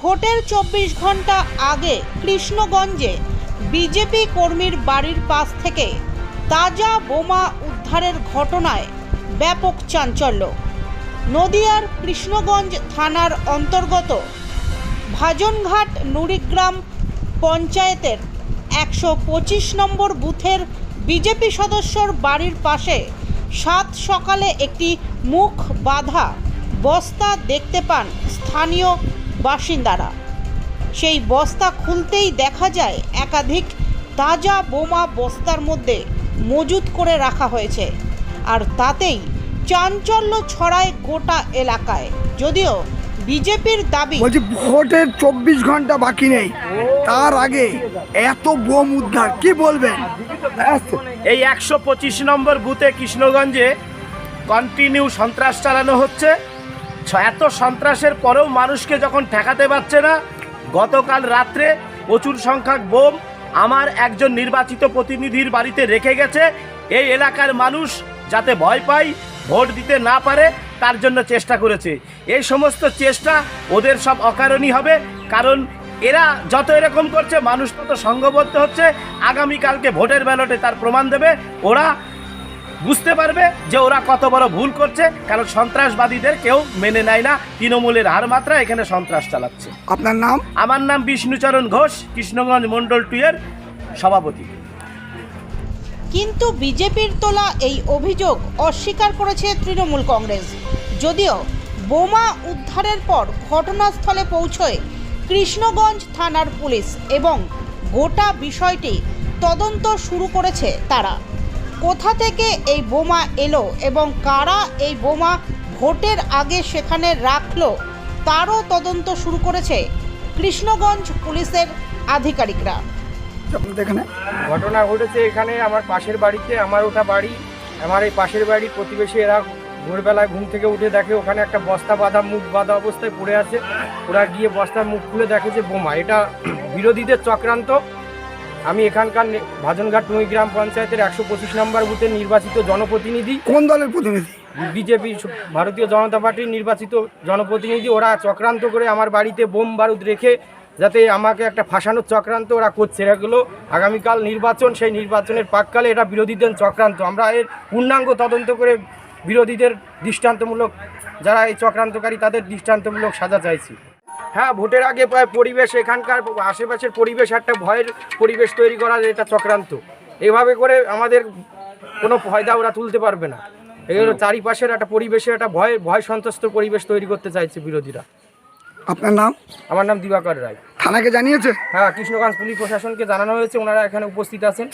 ভোটের চব্বিশ ঘণ্টা আগে কৃষ্ণগঞ্জে বিজেপি কর্মীর বাড়ির পাশ থেকে তাজা বোমা উদ্ধারের ঘটনায় ব্যাপক চাঞ্চল্য। নদিয়ার কৃষ্ণগঞ্জ থানার অন্তর্গত ভাজনঘাট নুরিগ্রাম পঞ্চায়েতের একশো পঁচিশ নম্বর বুথের বিজেপি সদস্যর বাড়ির পাশে সাত সকালে একটি মুখ বাঁধা বস্তা দেখতে পান স্থানীয় বাসিন্দারা। সেই বস্তা খুলতেই দেখা যায় একাধিক তাজা বোমা বস্তার মধ্যে মজুত করে রাখা হয়েছে। আর তাতেই চাঞ্চল্য ছড়ায় গোটা এলাকায়। যদিও বিজেপির দাবি বলছি ভোটের চব্বিশ ঘণ্টা বাকি নেই। তার আগে এত বোম উদ্ধার কি বলবেন? এই একশো পঁচিশ নম্বর বুথে কৃষ্ণগঞ্জে কন্টিনিউ সন্ত্রাস চালানো হচ্ছে। এত সন্ত্রাসের পরেও মানুষকে যখন ঠেকাতে পারছে না, গতকাল রাত্রে প্রচুর সংখ্যক বোম আমার একজন নির্বাচিত প্রতিনিধির বাড়িতে রেখে গেছে। এই এলাকার মানুষ যাতে ভয় পায়, ভোট দিতে না পারে, তার জন্য চেষ্টা করেছে। এই সমস্ত চেষ্টা ওদের সব অকারণই হবে, কারণ এরা যত এরকম করছে, মানুষ তত সংঘবদ্ধ হচ্ছে। আগামীকালকে ভোটের ব্যালটে তার প্রমাণ দেবে। ওরা বুঝতে পারবে যে ওরা কত বড় ভুল করছে কারণ সন্ত্রাসবাদীদের কেউ মেনে নেয় না তৃণমূলের হার মাত্রা এখানে সন্ত্রাস চালাচ্ছে। আপনার নাম? আমার নাম বিষ্ণুচরণ ঘোষ কৃষ্ণগঞ্জ মণ্ডল টু এর সভাপতি। কিন্তু বিজেপির তোলা এই অভিযোগ অস্বীকার করেছে তৃণমূল কংগ্রেস। যদিও বোমা উদ্ধারের পর ঘটনাস্থলে পৌঁছয় কৃষ্ণগঞ্জ থানার পুলিশ এবং গোটা বিষয়টি তদন্ত শুরু করেছে তারা। কোথা থেকে এই বোমা এলো এবং কারা এই বোমা ভোটের আগে সেখানে রাখল তারও তদন্ত শুরু করেছে কৃষ্ণগঞ্জ পুলিশের আধিকারিকরা। এখানে ঘটনা ঘটেছে এখানে আমার পাশের বাড়িতে আমার ওটা বাড়ি আমার এই পাশের বাড়ি প্রতিবেশী এরা ভোরবেলায় ঘুম থেকে উঠে দেখে ওখানে একটা বস্তা বাঁধা মুখ বাঁধা অবস্থায় পড়ে আছে। ওরা গিয়ে বস্তার মুখ খুলে দেখে যে বোমা এটা বিরোধীদের চক্রান্ত। আমি এখানকার ভাজনঘাট নই গ্রাম পঞ্চায়েতের একশো পঁচিশ নম্বর বুথের নির্বাচিত জনপ্রতিনিধি। কোন দলের প্রতিনিধি? বিজেপি ভারতীয় জনতা পার্টির নির্বাচিত জনপ্রতিনিধি। ওরা চক্রান্ত করে আমার বাড়িতে বোম বারুদ রেখে যাতে আমাকে একটা ফাঁসানোর চক্রান্ত ওরা করছে। এগুলো আগামীকাল নির্বাচন সেই নির্বাচনের পাককালে এটা বিরোধীদের চক্রান্ত। আমরা এর পূর্ণাঙ্গ তদন্ত করে বিরোধীদের দৃষ্টান্তমূলক যারা এই চক্রান্তকারী তাদের দৃষ্টান্তমূলক সাজা চাইছি। হ্যাঁ ভোটের আগে পরিবেশ এখানকার আশেপাশের পরিবেশ একটা ভয়ের পরিবেশ তৈরি করার এটা চক্রান্ত। এভাবে করে আমাদের কোনো ফয়দা ওরা তুলতে পারবে না। এগুলো চারিপাশের একটা পরিবেশে একটা ভয় ভয় সন্ত্রস্ত পরিবেশ তৈরি করতে চাইছে বিরোধীরা। আপনার নাম? আমার নাম দিবাকর রায়। থানাকে জানিয়েছে? হ্যাঁ কৃষ্ণগঞ্জ পুলিশ প্রশাসনকে জানানো হয়েছে ওনারা এখানে উপস্থিত আছেন।